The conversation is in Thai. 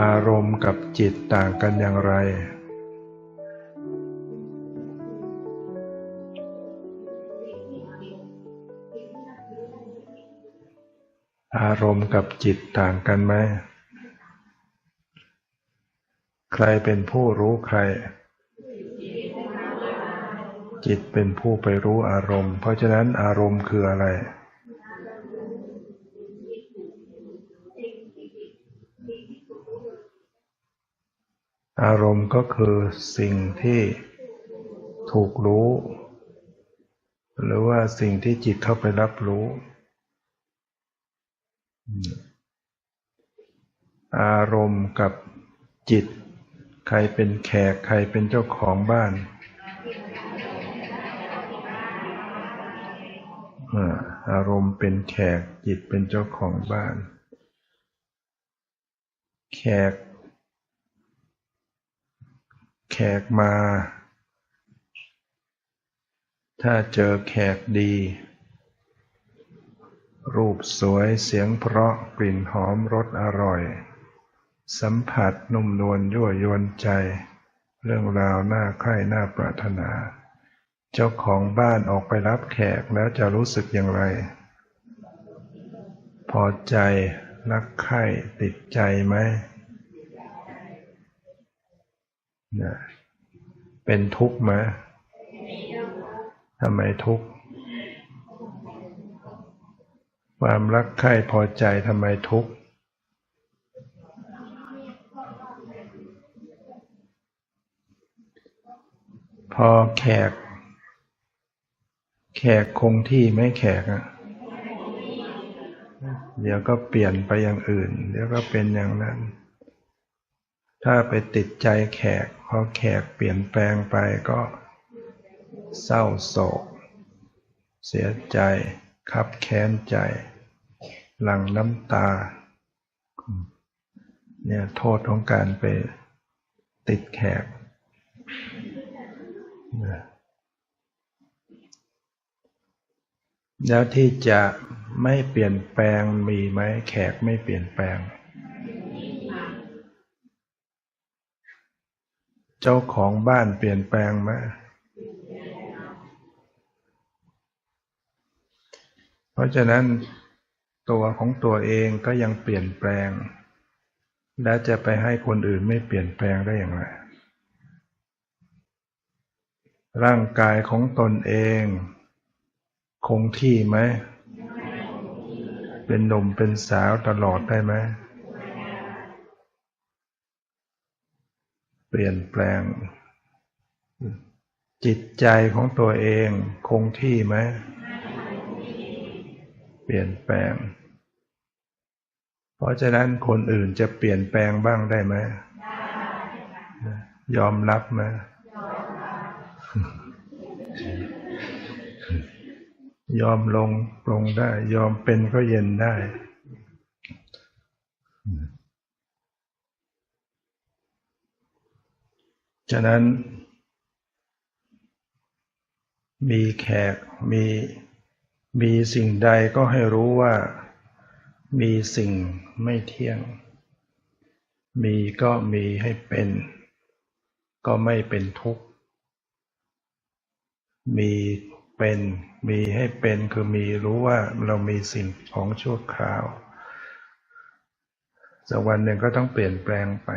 อารมณ์กับจิตต่างกันอย่างไร อารมณ์กับจิตต่างกันไหม ใครเป็นผู้รู้ใคร จิตเป็นผู้ไปรู้อารมณ์ เพราะฉะนั้นอารมณ์คืออะไร อารมณ์ก็คือสิ่งที่ถูกรู้ หรือว่าสิ่งที่จิตเข้าไปรับรู้ อารมณ์กับจิต ใครเป็นแขกใครเป็นเจ้าของบ้านอารมณ์เป็นแขกจิตเป็นเจ้าของบ้าน แขก แขกมา ถ้าเจอแขกดี รูปสวยเสียงเพราะกลิ่นหอมรสอร่อย สัมผัสนุ่มนวลยั่วยวนใจ เรื่องราวน่าใคร่น่าปรารถนา เจ้าของบ้านออกไปรับแขกแล้วจะรู้สึกอย่างไร พอใจรักใคร่ติดใจไหม นะเป็นทุกข์ไหมทำไมทุกข์ ความรักใคร่พอใจทำไมทุกข์ พอแขก แขกคงที่ไม่แขกอะเดี๋ยวก็เปลี่ยนไปอย่างอื่น เดี๋ยวก็เป็นอย่างนั้น ถ้าไปติดใจแขก พอแขกเปลี่ยนแปลงไปก็เศร้าโศก เสียใจคับแค้นใจ หลั่งน้ำตา เนี่ยโทษของการไปติดแขก แล้วที่จะไม่เปลี่ยนแปลงมีไหมแขกไม่เปลี่ยนแปลง เจ้าของบ้านเปลี่ยนแปลงไหมเพราะฉะนั้นตัวของตัวเองก็ยังเปลี่ยนแปลง แล้จะไปให้คนอื่นไม่เปลี่ยนแปลงได้อย่างไรร่างกายของตนเอง คงที่ไหม เป็นหนุ่มเป็นสาวตลอดได้ไหม เปลี่ยนแปลง จิตใจของตัวเองคงที่ไหมเปลี่ยนแปลง เพราะฉะนั้นคนอื่นจะเปลี่ยนแปลงบ้างได้ไหมยอมรับไหมยอมลงปรงได้ ยอมเป็นก็เย็นได้ ฉะนั้นมีแขกมีมีสิ่งใดก็ให้รู้ว่า มีสิ่งไม่เที่ยง มีก็มีให้เป็น ก็ไม่เป็นทุกข์ มีเป็นมีให้เป็นคือมีรู้ว่าเรามีสิ่งของชั่วคราวสักวันหนึ่งก็ต้องเปลี่ยนแปลงไป